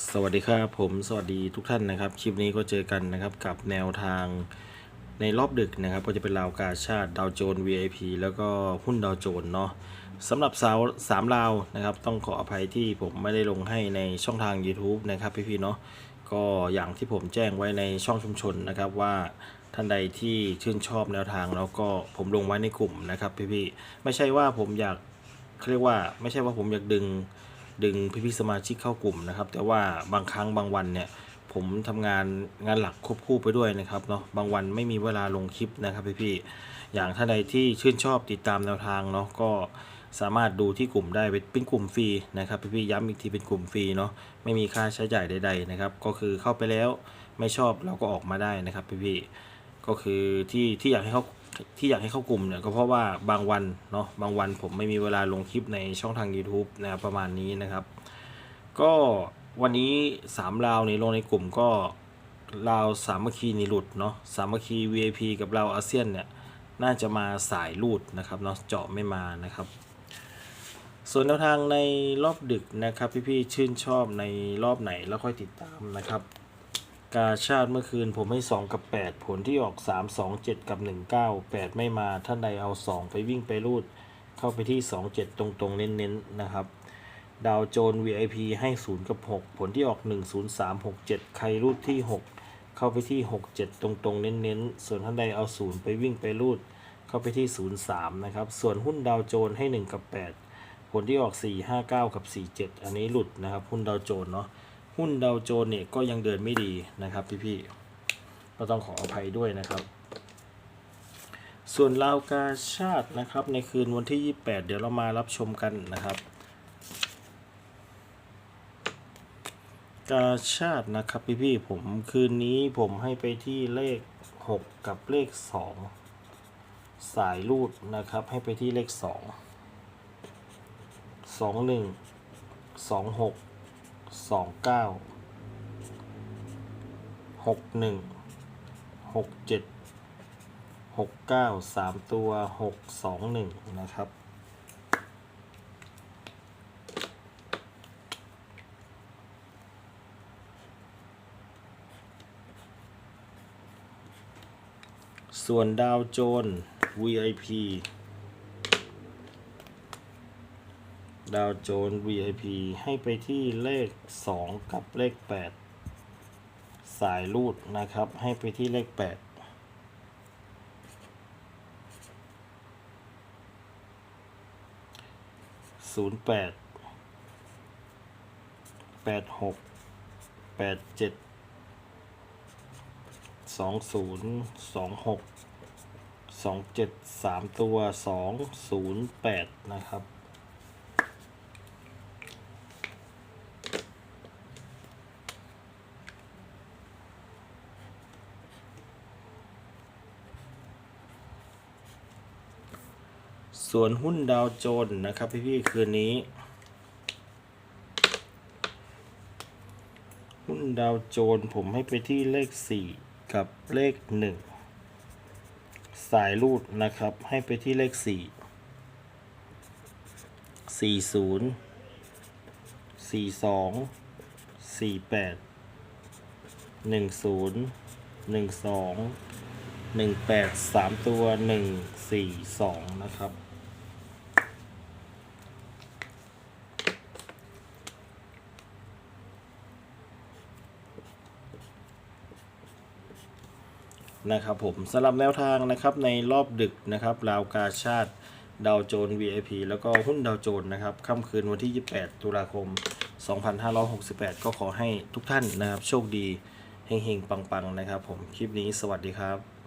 สวัสดีครับผมสวัสดีทุกท่านนะครับ คลิปนี้ก็เจอกันนะครับกับแนวทางในรอบดึกนะครับ ก็จะเป็นราวกาชาติดาวโจน VIP แล้วก็หุ้นดาวโจนเนาะสำหรับสาวสามราวนะครับ ต้องขออภัยที่ผมไม่ได้ลงให้ในช่องทาง YouTube นะครับพี่ๆเนาะก็อย่างที่ผมแจ้งไว้ในช่องชุมชนนะครับว่าท่านใดที่ชื่นชอบแนวทางแล้วก็ผมลงไว้ในกลุ่มนะครับพี่ๆไม่ใช่ว่าผมอยากเขาเรียกว่าไม่ใช่ว่าผมอยากดึง ดึงพี่ๆสมาชิกเข้ากลุ่มนะครับ แต่ว่าบางครั้งบางวันเนี่ยผมทำงานงานหลักควบคู่ไปด้วยนะครับเนาะบางวันไม่มีเวลาลงคลิปนะครับพี่ๆอย่างท่านใดที่ชื่นชอบติดตามแนวทางเนาะก็สามารถดูที่กลุ่มได้เป็นเป็นกลุ่มฟรีนะครับพี่ๆย้ำอีกทีเป็นกลุ่มฟรีเนาะไม่มีค่าใช้จ่ายใด ๆนะครับ ก็คือเข้าไปแล้วไม่ชอบเราก็ออกมาได้นะครับพี่ๆก็คือที่ที่อยากให้เขา ที่อยากให้เข้ากลุ่มเนี่ยก็เพราะว่าบางวันเนาะบางวันผมไม่มีเวลาลงคลิปในช่องทาง YouTube นะครับประมาณนี้นะครับ ก็วันนี้สามราวในลงในกลุ่มก็ราวสามัคคีนิรุดเนาะสามัคคี VIP กับเราอาเซียนเนี่ยน่าจะมาสายรูดนะครับเนาะเจาะไม่มานะครับ ส่วนแนวทางในรอบดึกนะครับ พี่ๆชื่นชอบในรอบไหนแล้วค่อยติดตามนะครับ กาชาติเมื่อคืนผมให้ 2 กับ 8 ผลที่ออก 3 2 7 กับ 1 9 8 ไม่มาท่านใดเอา 2 ไปวิ่งไปรูด เข้าไปที่ 2 7 ตรงๆ เน้นๆ นะครับ ดาวโจน VIP ให้ 0 กับ 6 ผลที่ออก 1 0 3 6 7 ใครรูดที่ 6 เข้าไปที่ 6 7 ตรงๆ เน้นๆ ส่วนท่านใดเอา 0 ไปวิ่งไปรูด เข้าไปที่ 0 3 นะครับ ส่วนหุ้นดาวโจนให้ 1 กับ 8 ผลที่ออก 4 5 9 กับ 4 7 อันนี้หลุดนะครับ หุ้นดาวโจนเนาะ หุ้นดาวโจนเนี่ยก็ยังเดินไม่ดีนะครับพี่ๆก็ต้องขออภัยด้วยนะครับ ส่วนลาวกาชาตินะครับในคืนวันที่ 28 เดี๋ยวเรามารับชมกันนะครับ กาชาตินะครับพี่ๆผมคืนนี้ผมให้ไปที่เลข 6 กับเลข 2 สายรูดนะครับให้ไปที่เลข 2 2 1 2 6 สองเก้าหกหนึ่งหกเจ็ดหกเก้าสามตัวหกสองหนึ่งนะครับ ส่วนดาวโจน VIP ดาวโจน VIP ให้ไปที่เลข 2 กับเลข 8 สายรูดนะครับ ให้ไปที่เลข 8ศูนย์แปดแปดหกแปดเจ็ดสองศูนย์สองหกสองเจ็ดสามตัวสองศูนย์แปดนะครับ ส่วนหุ้นดาวโจน์นะครับพี่ๆคืนนี้ หุ้นดาวโจน์ผมให้ไปที่เลข 4 กับเลข 1 สายรูดนะครับ ให้ไปที่เลข 4 40 42 48 10 12 18 3 ตัว 1 4 2 นะครับ นะครับผมสำหรับแนวทางนะครับในรอบดึกนะครับลาวกาชาติดาวโจน VIP แล้วก็หุ้นดาวโจนนะครับค่ำคืนวันที่ 28 ตุลาคม 2568 ก็ขอให้ทุกท่านนะครับ โชคดีเฮงๆ ปังๆ นะครับผม คลิปนี้สวัสดีครับ